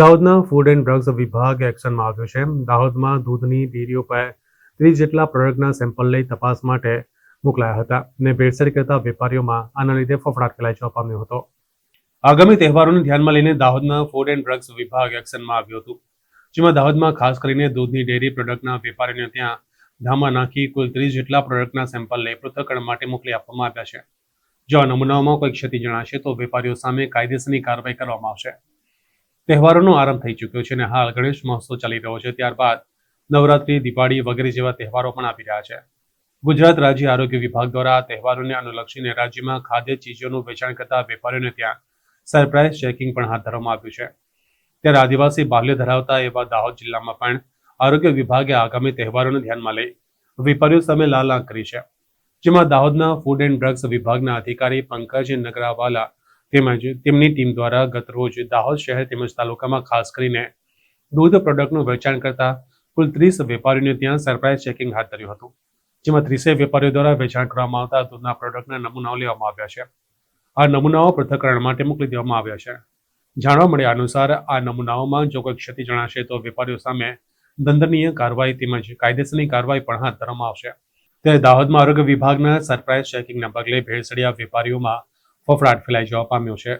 દાહોદના food and drugs વિભાગ એક્શનમાં આવ્યો છે. દાહોદમાં દૂધની ડેરીઓ પર ત્રીસ જેટલા પ્રોડક્ટના સેમ્પલ લઈ તપાસ માટે મોકલાયા હતા અને ભેળસેળ કરતા વેપારીઓમાં આના લીધે ફફડાટ ફેલાઈ પામ્યો હતો. આગામી તહેવારોને ધ્યાનમાં લઈને દાહોદના ફૂડ એન્ડ ડ્રગ્સ વિભાગ એક્શનમાં આવ્યું હતું, જેમાં દાહોદમાં ખાસ કરીને દૂધની ડેરી પ્રોડક્ટના વેપારીઓને ત્યાં ધામા નાખી કુલ ત્રીસ જેટલા પ્રોડક્ટના સેમ્પલ લઈ પૃથ્થકરણ માટે મોકલી આપવામાં આવ્યા છે. જો આ નમૂનાઓમાં કોઈ ક્ષતિ જણાશે તો વેપારીઓ સામે કાયદેસરની કાર્યવાહી કરવામાં આવશે. તહેવારોનો આરંભ થઈ ચૂક્યો છે અને હાલ ગણેશ મહોત્સવ ચાલી રહ્યો છે. ત્યારબાદ નવરાત્રી, દિવાળી વગેરે જેવા તહેવારો પણ આવી રહ્યા છે. ગુજરાત રાજ્ય આરોગ્ય વિભાગ દ્વારા આ તહેવારોને અનુલક્ષીને રાજ્યમાં ખાદ્ય ચીજોનું વેચાણ કરતા વેપારીઓને ત્યાં સરપ્રાઇઝ ચેકિંગ પણ હાથ ધરવામાં આવ્યું છે. ત્યારે આદિવાસી બાહ્ય ધરાવતા એવા દાહોદ જિલ્લામાં પણ આરોગ્ય વિભાગે આગામી તહેવારોને ધ્યાનમાં લઈ વેપારીઓ સામે લાલ આંખ કરી છે. જેમાં દાહોદના ફૂડ એન્ડ ડ્રગ્સ વિભાગના અધિકારી પંકજ નગરાવાલા તેમજ તેમની ટીમ દ્વારા ગત રોજ દાહોદ શહેર તેમજ તાલુકામાં ખાસ કરીને દૂધ પ્રોડક્ટનું વેચાણ કરતા કુલ ત્રીસ વેપારીઓને ત્યાં સરપ્રાઇઝ ચેકિંગ હાથ ધર્યું હતું. જેમાં ત્રીસેય વેપારીઓ દ્વારા વેચાણ કરવામાં આવતા દૂધના પ્રોડક્ટના નમૂનાઓ લેવામાં આવ્યા છે. આ નમૂનાઓ પૃથ્થકરણ માટે મોકલી દેવામાં આવ્યા છે. જાણવા મળ્યા અનુસાર આ નમૂનાઓમાં જો કોઈ ક્ષતિ જણાશે તો વેપારીઓ સામે દંડનીય કાર્યવાહી તેમજ કાયદેસરની કાર્યવાહી પણ હાથ ધરવામાં આવશે. ત્યારે દાહોદમાં આરોગ્ય વિભાગના સરપ્રાઇઝ ચેકિંગના પગલે ભેળસડિયા વેપારીઓમાં ફફડાટ ફેલાઈ જવા પામ્યો છે.